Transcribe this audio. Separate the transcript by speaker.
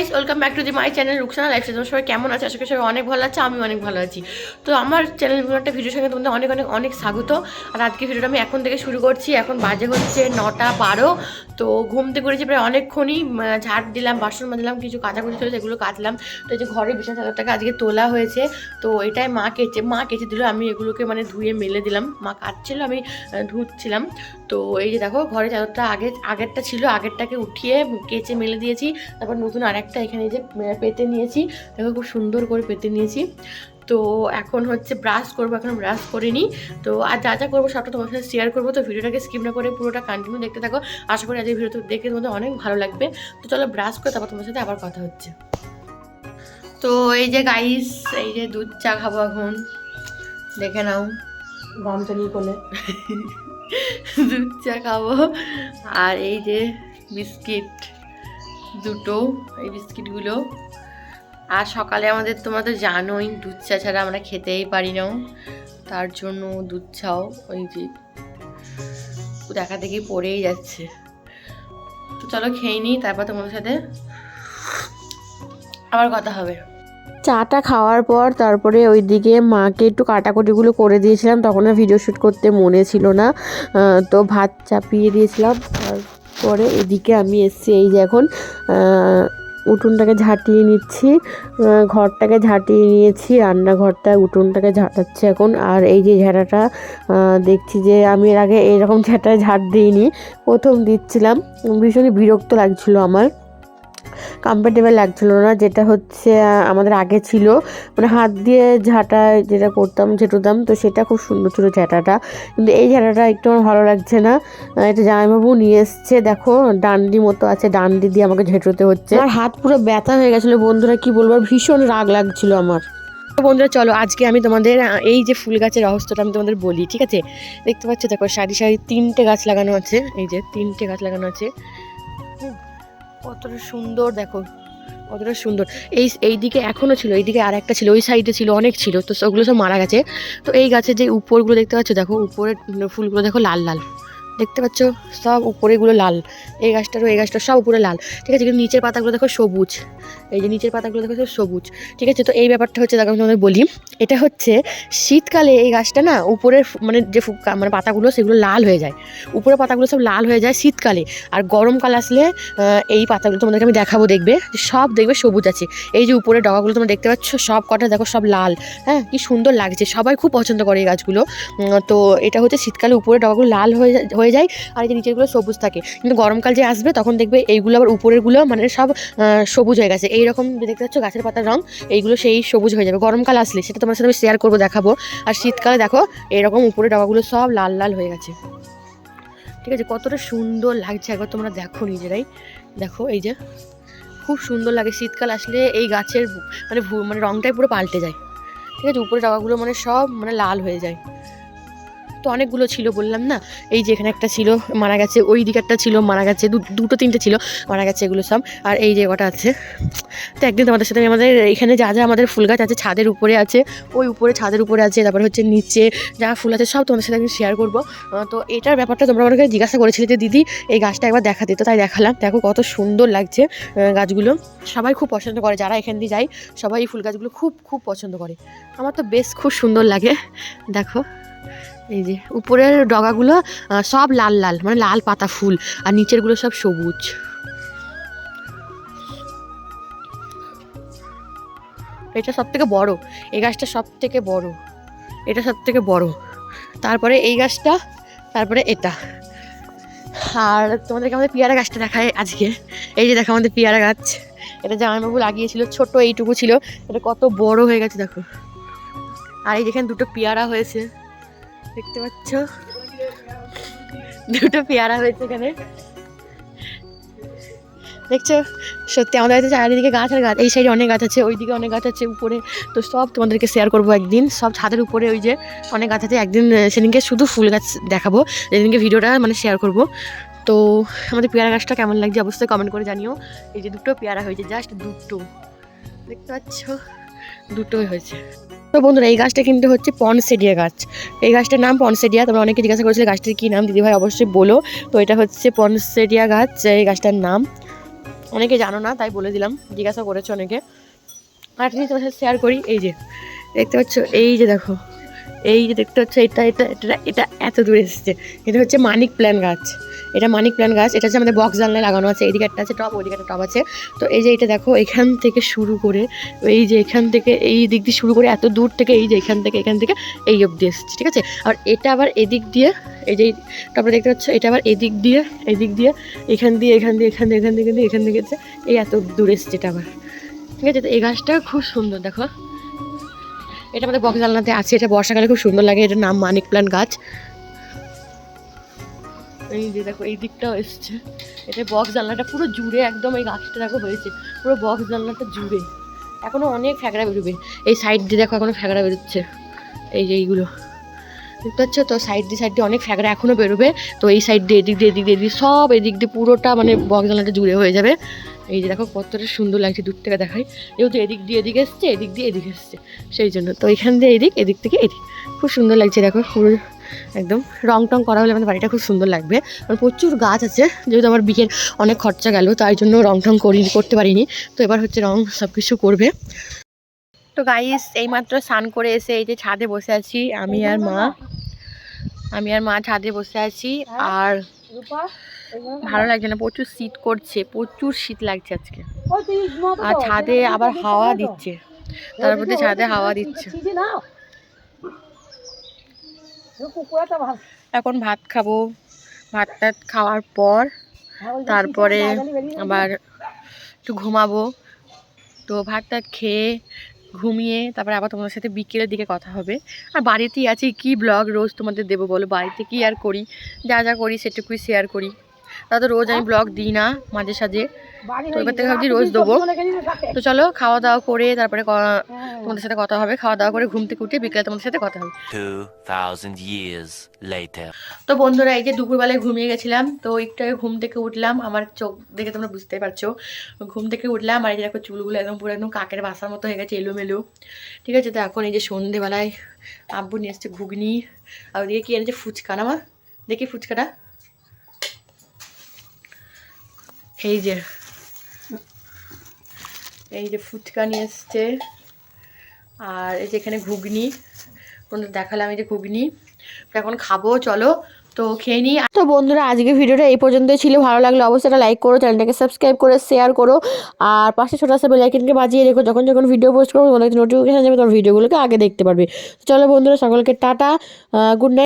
Speaker 1: Guys welcome back to the my channel Ruksana life তোমার সবাই কেমন আছে? আশা করি সবাই অনেক ভালো আছে আমি অনেক ভালো আছি। তো আমার চ্যানেল একটা ভিডিওর সঙ্গে তোমাদের অনেক অনেক অনেক স্বাগত। আর আজকে ভিডিওটা আমি এখন থেকে শুরু করছি। এখন বাজে হচ্ছে নটা বারো। তো ঘুম থেকে করেছি প্রায় অনেকক্ষণই। ঝাড় দিলাম, বাসন মাজলাম, কিছু কাচাকুচি ছিল সেগুলো কাচলাম। তো এই যে ঘরে বিছানা চাদরটাকে আজকে তোলা হয়েছে। তো এটাই মা কেচে মা কেচে দিল, আমি এগুলোকে মানে ধুয়ে মেলে দিলাম। মা কাটছিল আমি ধুচ্ছিলাম। তো এই যে দেখো, ঘরে চাদরটা আগে, আগেরটা ছিল, আগেরটাকে উঠিয়ে কেচে মেলে দিয়েছি। তারপর নতুন আরেকটা এখানে যে পেতে নিয়েছি। দেখো খুব সুন্দর করে পেতে নিয়েছি। তো এখন হচ্ছে ব্রাশ করব, এখন ব্রাশ করিনি। তো আর যা যা করব সবটা তোমার সাথে শেয়ার করব। তো ভিডিওটাকে স্কিপ না করে পুরোটা কন্টিনিউ দেখতে থাকো। আশা করি আজকে ভিডিও দেখে তোমাদের অনেক ভালো লাগবে। তো চলো ব্রাশ করে তারপর তোমার সাথে আবার কথা হচ্ছে। তো এই যে গাইস এই যে দুধ চা খাব এখন। দেখে নাও। গামছা নিয়ে কোলে। দুধ চা খাব। আর এই যে বিস্কিট দুটো, এই বিস্কিটগুলো। আর সকালে আমাদের তোমরা তো জানোই দুধ চা ছাড়া আমরা খেতেই পারি না। তার জন্য দুধ চাও ওই যে দেখা দেখি পড়েই যাচ্ছে। তো চলো খেয়ে নিই, তারপর তোমাদের সাথে আবার কথা হবে।
Speaker 2: চাটা খাওয়ার পর তারপরে ওইদিকে মাকে একটু কাটাকুটিগুলো করে দিয়েছিলাম, তখন আর ভিডিও শ্যুট করতে মনে ছিল না। তো ভাত চাপিয়ে দিয়েছিলাম। তারপরে এদিকে আমি এসছি, এই যে এখন উঠোনটাকে ঝাঁটিয়ে নিচ্ছি। ঘরটাকে ঝাঁটিয়ে নিয়েছি, রান্নাঘরটা, উঠোনটাকে ঝাঁটাচ্ছি এখন। আর এই যে ঝাঁটাটা দেখছি যে আমি এর আগে এরকম ঝাঁটায় ঝাঁট দিইনি। প্রথম দিচ্ছিলাম, ভীষণই বিরক্ত লাগছিল আমার। কমফর্টেবল লাগছিল না, যেটা হচ্ছে আমাদের আগে ছিল। মানে হাত দিয়ে ঝাঁটা যেটা করতাম, ঝেঁটোতাম, তো সেটা খুব সুন্দর ছিল ঝাঁটাটা। কিন্তু এই ঝাঁটাটা একটু আমার ভালো লাগছে না। এটা জামাইবাবু নিয়ে এসছে, দেখো, ডান্ডি মতো আছে, ডান্ডি দিয়ে আমাকে ঝেঁটোতে হচ্ছে। আমার হাত পুরো ব্যথা হয়ে গেছিল, বন্ধুরা, কি বলব, আর ভীষণ রাগ লাগছিল আমার।
Speaker 1: বন্ধুরা, চলো, আজকে আমি তোমাদের এই যে ফুল গাছের রহস্যটা আমি তোমাদের বলি, ঠিক আছে? দেখতে পাচ্ছ, দেখো, সারি সারি তিনটে গাছ লাগানো আছে, এই যে তিনটে গাছ লাগানো আছে। কতটা সুন্দর, দেখো, কতটা সুন্দর। এই এই দিকে এখনও ছিল, এইদিকে আর একটা ছিল, ওই সাইডে ছিল, অনেক ছিল, তো ওগুলো সব মারা গেছে। তো এই গাছের যে উপরগুলো দেখতে পাচ্ছ, দেখো, উপরের ফুলগুলো দেখো লাল লাল। দেখতে পাচ্ছ, সব উপরেগুলো লাল। এই গাছটারও এই গাছটা সব উপরে লাল। ঠিক আছে, কিন্তু নিচের পাতাগুলো দেখো সবুজ। এই যে নিচের পাতাগুলো দেখো সব সবুজ। ঠিক আছে, তো এই ব্যাপারটা হচ্ছে, দেখো আমি তোমাদের বলি, এটা হচ্ছে শীতকালে এই গাছটা না উপরের মানে যে মানে পাতাগুলো, সেগুলো লাল হয়ে যায়। উপরের পাতাগুলো সব লাল হয়ে যায় শীতকালে। আর গরমকাল আসলে এই পাতাগুলো তোমাদেরকে আমি দেখাবো দেখবে সব দেখবে সবুজ আছে। এই যে উপরের ডগাগুলো তোমরা দেখতে পাচ্ছ, সব কটা দেখো সব লাল। হ্যাঁ কি সুন্দর লাগছে। সবাই খুব পছন্দ করে এই গাছগুলো। তো এটা হচ্ছে শীতকালে উপরে ডগাগুলো লাল হয়ে যায়- হয়ে যায় আর এই যে নিচেরগুলো সবুজ থাকে। কিন্তু গরমকাল যে আসবে, তখন দেখবে এইগুলো আবার উপরেরগুলো মানে সব সবুজ হয়ে গেছে। এইরকম দেখতে পাচ্ছ গাছের পাতার রং, এইগুলো সেই সবুজ হয়ে যাবে। গরমকাল আসলে সেটা তোমার সাথে আমি শেয়ার করব, দেখাবো। আর শীতকালে দেখো, এরকম উপরে ডগাগুলো সব লাল লাল হয়ে গেছে। ঠিক আছে, কতটা সুন্দর লাগছে। একবার তোমরা দেখো নিজেরাই। দেখো, এই যে খুব সুন্দর লাগে শীতকাল আসলে এই গাছের মানে মানে রংটাই পুরো পাল্টে যায়। ঠিক আছে, উপরে ডগাগুলো মানে সব মানে লাল হয়ে যায়। তো অনেকগুলো ছিল বললাম না? এই যে এখানে একটা ছিল, মারা গেছে, ওই দিকে একটা ছিল, মারা গেছে দুটো তিনটে ছিল, মারা গেছে এগুলো সব। আর এই যে কটা আছে, তো একদিন তোমাদের সাথে আমাদের এখানে যা যা আমাদের ফুল গাছ আছে, ছাদের উপরে আছে, ওই উপরে ছাদের উপরে আছে, তারপরে হচ্ছে নিচে যা ফুল আছে সব তোমাদের সাথে আমি শেয়ার করব। তো এটার ব্যাপারটা তোমরা আমাকে জিজ্ঞাসা করেছিলে যে, দিদি, এই গাছটা একবার দেখা দিত তাই দেখালাম। দেখো কত সুন্দর লাগছে গাছগুলো। সবাই খুব পছন্দ করে, যারা এখান দিয়ে যায়, সবাই এই ফুল গাছগুলো খুব খুব পছন্দ করে। আমার তো বেশ খুব সুন্দর লাগে, দেখো। এই যে, উপরের ডগাগুলো সব লাল লাল মানে লাল পাতা ফুল, আর নিচেরগুলো সব সবুজ। এটা সব থেকে বড়, এই গাছটা সব থেকে বড়, এটা সব থেকে বড়। তারপরে এই গাছটা, তারপরে এটা। আর তোমাদেরকে আমাদের পেয়ারা গাছটা দেখায় আজকে। এই যে দেখো আমাদের পেয়ারা গাছ, এটা জামাইবাবু লাগিয়েছিল, ছোট এইটুকু ছিল, এটা কত বড় হয়ে গেছে, দেখো। আর এই যেখানে দুটো পেয়ারা হয়েছে দেখতে পাচ্ছ? দুটো পেয়ারা হয়েছে এখানে। দেখছ? সত্যি আমাদের বাড়িতে চারিদিকে গাছ আর গাছ। এই সাইডে অনেক গাছ আছে, ওইদিকে অনেক গাছ আছে, উপরে। তো সব তোমাদেরকে শেয়ার করব একদিন। সব ছাদের উপরে ওই যে অনেক গাছ আছে। একদিন সেদিনকে শুধু ফুল গাছ দেখাবো। যেদিনকে ভিডিওটা মানে শেয়ার করব। তো আমাদের পেয়ারা গাছটা কেমন লাগছে অবশ্যই কমেন্ট করে জানিও। এই যে দুটো পেয়ারা হয়েছে জাস্ট দুটো। দেখতে পাচ্ছ? দুটোই হয়েছে। তো বন্ধুরা, এই গাছটা কিন্তু হচ্ছে পনসেডিয়া গাছ। এই গাছটার নাম পনসেডিয়া। তোমরা অনেকে জিজ্ঞাসা করেছিলে গাছটির কী নাম, দিদিভাই অবশ্যই বলো। তো এটা হচ্ছে পনসেডিয়া গাছ, এই গাছটার নাম। অনেকে জানো না, তাই বলে দিলাম, জিজ্ঞাসা করেছ অনেকে। আর জিনিস তোমার সাথে শেয়ার করি, এই যে, দেখতে পাচ্ছ, এই যে দেখো। এই যে দেখতে পাচ্ছ, এটা এটা এটা এটা এত দূরে এসেছে। এটা হচ্ছে মানিক প্ল্যান গাছ। এটা মানিক প্ল্যান গাছ, এটা হচ্ছে আমাদের বক্স জানলায় লাগানো আছে। এইদিকে একটা আছে টপ ওইদিকে একটা টপ আছে। তো এই যে এটা দেখো, এখান থেকে শুরু করে, এই যে এখান থেকে, এই দিক দিয়ে শুরু করে, এত দূর থেকে, এই যে এখান থেকে এখান থেকে, এই অবধি এসেছে, ঠিক আছে? আর এটা আবার এদিক দিয়ে, এই যে টপটা দেখতে পাচ্ছ, এটা আবার এদিক দিয়ে এদিক দিয়ে, এখান দিয়ে এখান দিয়ে এখান দিয়ে, এখান থেকে দিয়ে, এখান থেকে এই এত দূর এসেছে এটা আবার, ঠিক আছে? তো এই গাছটা খুব সুন্দর, দেখো। এটা আমাদের বক্স জানলাতে আছে, এটা বর্ষাকালে খুব সুন্দর লাগে, এটার নাম মানিক প্ল্যান্ট গাছ। এই যে দেখো, এই দিকটাও এসছে। এটা বক্স জানলাটা পুরো জুড়ে একদম এই গাছটা দেখো হয়েছে, পুরো বক্স জানলাটা জুড়ে। এখনও অনেক ফ্যাকড়া বেরোবে। এই সাইড দিয়ে দেখো এখনও ফ্যাকড়া বেরোচ্ছে, এই যে এইগুলো। দেখতে পাচ্ছ তো সাইড দিয়ে সাইড দিয়ে অনেক ফ্যাকড়া এখনও বেরোবে। তো এই সাইড দিয়ে এদিক দিয়ে এদিক দিয়ে, এদিক সব এদিক দিয়ে পুরোটা মানে বক্স জানলাটা জুড়ে হয়ে যাবে। এই যে দেখো কতটা সুন্দর লাগছে দূর থেকে দেখাই যেহেতু এদিক দিয়ে এদিকে এসছে, এদিক দিয়ে এদিকে এসছে, সেই জন্য। তো এখান দিয়ে এদিক এদিক থেকে এদিক। খুব সুন্দর লাগছে দেখো, পুরো একদম রং টং করা হলে আমাদের বাড়িটা খুব সুন্দর লাগবে। আর প্রচুর গাছ আছে, যেহেতু আমার বিয়ের অনেক খরচা গেল, তাই জন্য রং টং করি, করতে পারিনি। তো এবার হচ্ছে রং সব কিছু করবে। তো গাইস এইমাত্র স্নান করে এসে এই যে ছাদে বসে আছি, আমি আর মা। আমি আর মা ছাদে বসে আছি, আর ভালো লাগছে না প্রচুর শীত করছে প্রচুর শীত লাগছে আজকে। আর ছাদে আবার হাওয়া দিচ্ছে। তার মধ্যে ছাদে হাওয়া দিচ্ছে। এখন ভাত খাব। ভাত টাত খাওয়ার পর তারপরে আবার একটু ঘুমাবো। তো ভাত টাত খেয়ে ঘুমিয়ে তারপরে আবার তোমাদের সাথে বিকেলের দিকে কথা হবে। আর বাড়িতেই আছি, কি ব্লগ রোজ তোমাদের দেবো বলো? বাড়িতে কি আর করি? যা যা করি সেটুকুই শেয়ার করি। তা তো রোজ আমি ব্লগ দিই না মাঝে সাঝে। তো এবার থেকে ভাবছি রোজ দেবো। তো চলো খাওয়া দাওয়া করে তারপরে তোমাদের সাথে কথা হবে। খাওয়া দাওয়া করে ঘুম থেকে উঠে বিকেলে তোমাদের সাথে কথা হবে।
Speaker 3: 2,000 years later.
Speaker 1: তো বন্ধুরা এই যে দুপুরবেলায় ঘুমিয়ে গেছিলাম তো একটু আগে ঘুম থেকে উঠলাম। আমার চোখ দেখে তোমরা বুঝতে পারছ। ঘুম থেকে উঠলাম আর এই যে দেখো চুলগুলো একদম পুরো একদম কাকের বাসার মতো হয়ে গেছে এলোমেলো। ঠিক আছে তো এখন এই যে সন্ধেবেলায় আব্বু নিয়ে আসছে ঘুগনি। আর ওদিকে কি এনেছে ফুচকা না মা? দেখি ফুচকাটা। এই যে এই যে ফুচকা নিয়ে এসছে। আর এই যে এখানে ঘুগনি তোমাদের দেখালাম এই যে ঘুগনি। এখন খাব, চলো। তো খেয়ে নিই।
Speaker 2: তো বন্ধুরা আজকে ভিডিওটা এই পর্যন্তই ছিল। ভালো লাগলে অবশ্যই লাইক করো, চ্যানেলটাকে সাবস্ক্রাইব করে শেয়ার করো। আর পাশে ছোটো আসা বেলাইকিনকে বাজিয়ে রেখো। যখন যখন ভিডিও পোস্ট করব তোমার নোটিফিকেশান যাবে তোমার ভিডিওগুলোকে আগে দেখতে পারবে। চলো বন্ধুরা, সকলকে টাটা গুড নাইট